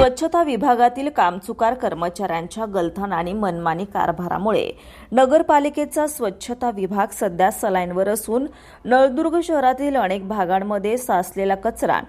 स्वच्छता विभागातील कामचुकार कर्मचाऱ्यांच्या गलथान आणि मनमानी कारभारामुळे नगरपालिकेचा स्वच्छता विभाग सध्या सलाईनवर असून नळदुर्ग शहरातील अनेक भागांमध्ये साचलेला कचरा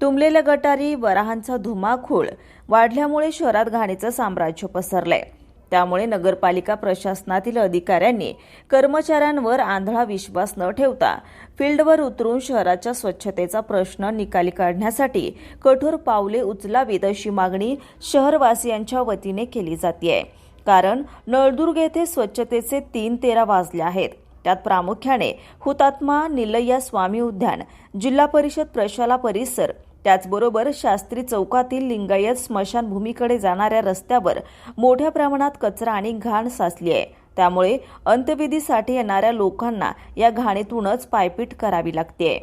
तुंबलेल्या गटारी वराहांचा धुमाकूळ वाढल्यामुळे शहरात घाणीचं साम्राज्य पसरलंय. त्यामुळे नगरपालिका प्रशासनातील अधिकाऱ्यांनी कर्मचाऱ्यांवर आंधळा विश्वास न ठेवता फील्डवर उतरून शहराच्या स्वच्छतेचा प्रश्न निकाली काढण्यासाठी कठोर पावले उचलावीत अशी मागणी शहरवासियांच्या वतीने केली जाते कारण नळदुर्ग येथे स्वच्छतेचे तीन तेरा वाजले आहेत. त्यात प्रामुख्याने हुतात्मा निलय्या स्वामी उद्यान जिल्हा परिषद प्रशाला परिसर त्याचबरोबर शास्त्री चौकातील लिंगायत स्मशानभूमीकडे जाणाऱ्या रस्त्यावर मोठ्या प्रमाणात कचरा आणि घाण साचली आहे. त्यामुळे अंत्यविधीसाठी येणाऱ्या लोकांना या घाणीतूनच पायपीट करावी लागते.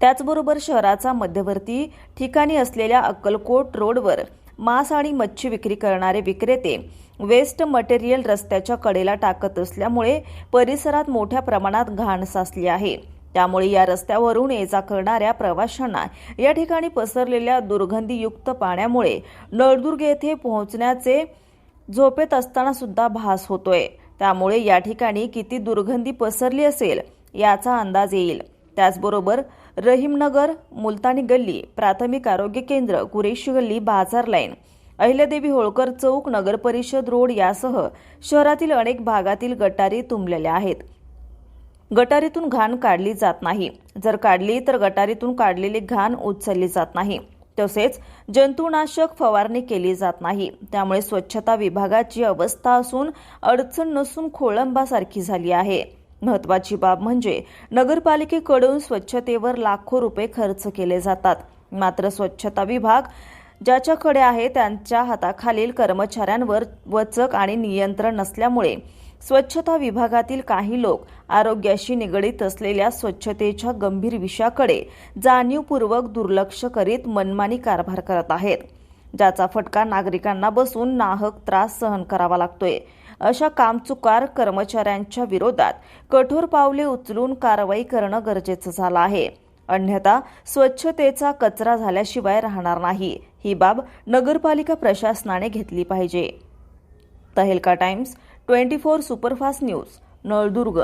त्याचबरोबर शहराचा मध्यवर्ती ठिकाणी असलेल्या अक्कलकोट रोडवर मांस आणि मच्छी विक्री करणारे विक्रेते वेस्ट मटेरियल रस्त्याच्या कडेला टाकत असल्यामुळे परिसरात मोठ्या प्रमाणात घाण साचली आहे. त्यामुळे या रस्त्यावरून ये जा करणाऱ्या प्रवाशांना या ठिकाणी पसरलेल्या दुर्गंधीयुक्त पाण्यामुळे नळदुर्ग येथे पोहोचण्याचे झोपेत असताना सुद्धा भास होतोय. त्यामुळे या ठिकाणी किती दुर्गंधी पसरली असेल याचा अंदाज येईल. त्याचबरोबर रहीमनगर मुलतानी गल्ली प्राथमिक आरोग्य केंद्र कुरेशी गल्ली बाजार लाईन अहिल्यादेवी होळकर चौक नगरपरिषद रोड यासह शहरातील अनेक भागातील गटारी तुंबलेल्या आहेत. गटारीतून घाण काढली जात नाही. जर काढली तर गटारीतून काढलेली घाण उचलली जात नाही. तसेच जंतुनाशक फवारणी केली जात नाही. त्यामुळे स्वच्छता विभागाची अवस्था असून अडचण नसून खोळंबासारखी झाली आहे. महत्वाची बाब म्हणजे नगरपालिकेकडून स्वच्छतेवर लाखो रुपये खर्च केले जातात. मात्र स्वच्छता विभाग ज्याच्याकडे आहे त्यांच्या हाताखालील कर्मचाऱ्यांवर वचक आणि नियंत्रण नसल्यामुळे स्वच्छता विभागातील काही लोक आरोग्याशी निगडीत असलेल्या स्वच्छतेच्या गंभीर विषयाकडे जाणीवपूर्वक दुर्लक्ष करीत मनमानी कारभार करत आहेत. ज्याचा फटका नागरिकांना बसून नाहक त्रास सहन करावा लागतोय. अशा कामचुकार कर्मचाऱ्यांच्या विरोधात कठोर पावले उचलून कारवाई करणं गरजेचं झालं आहे. अन्यथा स्वच्छतेचा कचरा झाल्याशिवाय राहणार नाही. ही बाब नगरपालिका प्रशासनाने घेतली पाहिजे. Tehelka Times twenty four superfast news Naldurg.